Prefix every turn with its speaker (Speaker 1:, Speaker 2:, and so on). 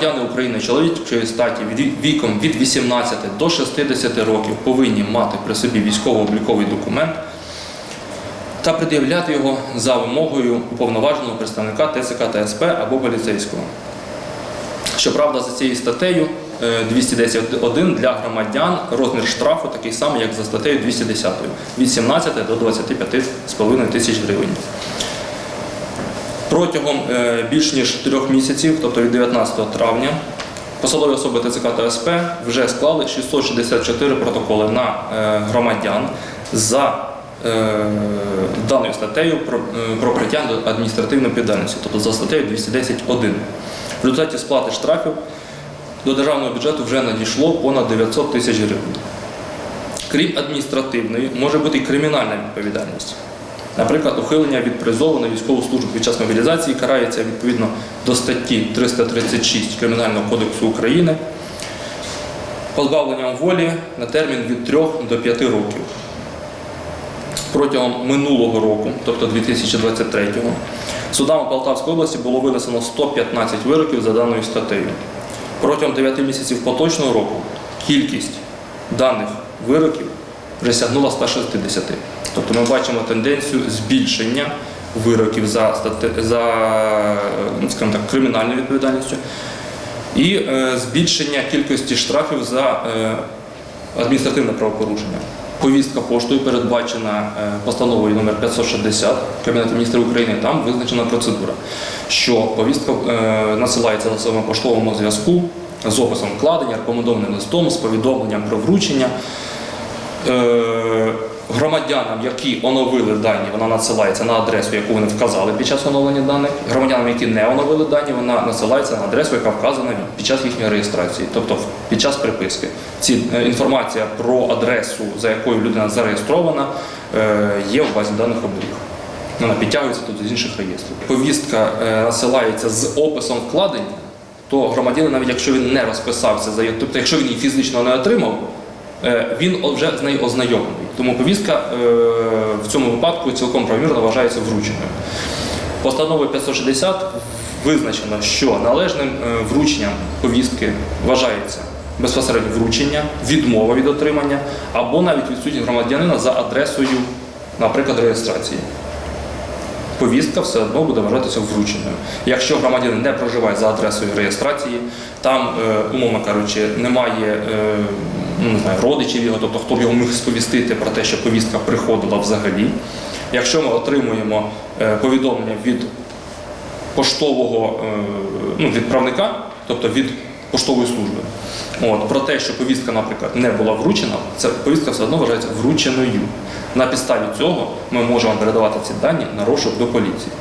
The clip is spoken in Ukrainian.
Speaker 1: Громадяни України чоловічої статі віком від 18 до 60 років повинні мати при собі військово-обліковий документ та пред'являти його за вимогою уповноваженого представника ТЦК та СП або поліцейського. Щоправда, за цією статтею е, 210.1 для громадян розмір штрафу такий самий, як за статтею 210 від 17 до 25,5 тисяч гривень. Протягом е, більш ніж трьох місяців, тобто від 19 травня, посадові особи ТЦК та СП вже склали 664 протоколи на е, громадян за е, даною статтею про, притягнення до адміністративної відповідальності, тобто за статтею 210.1. В результаті сплати штрафів до державного бюджету вже надійшло понад 900 тисяч гривень. Крім адміністративної, може бути і кримінальна відповідальність. Наприклад, ухилення від призову на військову службу під час мобілізації карається відповідно до статті 336 Кримінального кодексу України позбавленням волі на термін від 3 до 5 років. Протягом минулого року, тобто 2023-го, судами Полтавської області було винесено 115 вироків за даною статтею. Протягом 9 місяців поточного року кількість даних вироків вже сягнула 160. Тобто ми бачимо тенденцію збільшення вироків за, за ну, скажімо так, кримінальною відповідальністю і е, збільшення кількості штрафів за е, адміністративне правопорушення. Повістка поштою передбачена е, постановою номер 560 Кабінету міністрів України. Там визначена процедура, що повістка е, надсилається засобами поштовому зв'язку з описом вкладення, рекомендованим листом, з повідомленням про вручення. Громадянам, які оновили дані, вона надсилається на адресу, яку вони вказали під час оновлення даних. Громадянам, які не оновили дані, вона надсилається на адресу, яка вказана під час їхньої реєстрації, тобто під час приписки. Ці е, інформація про адресу, за якою людина зареєстрована, е, є в базі даних оберіг. Вона підтягується тут з інших реєстрів. Повістка е, надсилається з описом вкладення, то громадянин, навіть якщо він не розписався за тобто, якщо він її фізично не отримав, він вже з нею ознайомлений. Тому повістка е, в цьому випадку цілком правомірно вважається врученою. Постановою 560 визначено, що належним е, врученням повістки вважається безпосередньо вручення, відмова від отримання або навіть відсутність громадянина за адресою, наприклад, реєстрації. Повістка все одно буде вважатися врученою. Якщо громадянин не проживає за адресою реєстрації, там, е, умовно кажучи, немає е, не знаю, родичів його, тобто хто б його міг сповістити про те, що повістка приходила взагалі. Якщо ми отримуємо е, повідомлення від поштового е, ну, відправника, тобто від поштової служби, от, про те, що повістка, наприклад, не була вручена, ця повістка все одно вважається врученою. На підставі цього ми можемо передавати ці дані на розшук до поліції.